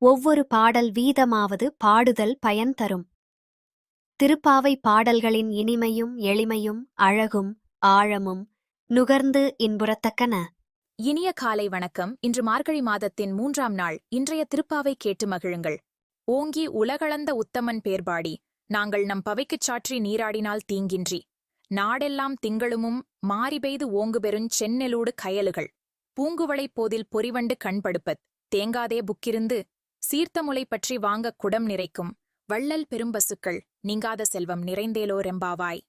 ஒவ்வொரு பாடல் வீதமாவது பாடுதல் பயன் தரும். திருப்பாவை பாடல்களின் இனிமையும் எளிமையும் அழகும் ஆழமும் நுகர்ந்து இன்புறத்தக்கன. இனிய காலை வணக்கம். இன்று மார்கழி மாதத்தின் மூன்றாம் நாள். இன்றைய திருப்பாவை கேட்டு மகிழுங்கள். ஓங்கி உலகளந்த உத்தமன் பேர்பாடி நாங்கள் நம் பவைக்குச் சாற்றி நீராடினால் தீங்கின்றி. நாடெல்லாம் திங்களுமும் மாறிபெய்து ஓங்கு பெருஞ் செந்நெலூடு கயலுகள். பூங்குவளைப் போதில் பொறிவண்டு கண்படுப்பத் தேங்காதே புக்கிருந்து சீர்த்தமுலை பற்றி வாங்கக் குடம் நிறைக்கும். வள்ளல் பெரும்பசுக்கள் நீங்காத செல்வம் நிறைந்தேலோ ரெம்பாவாய்.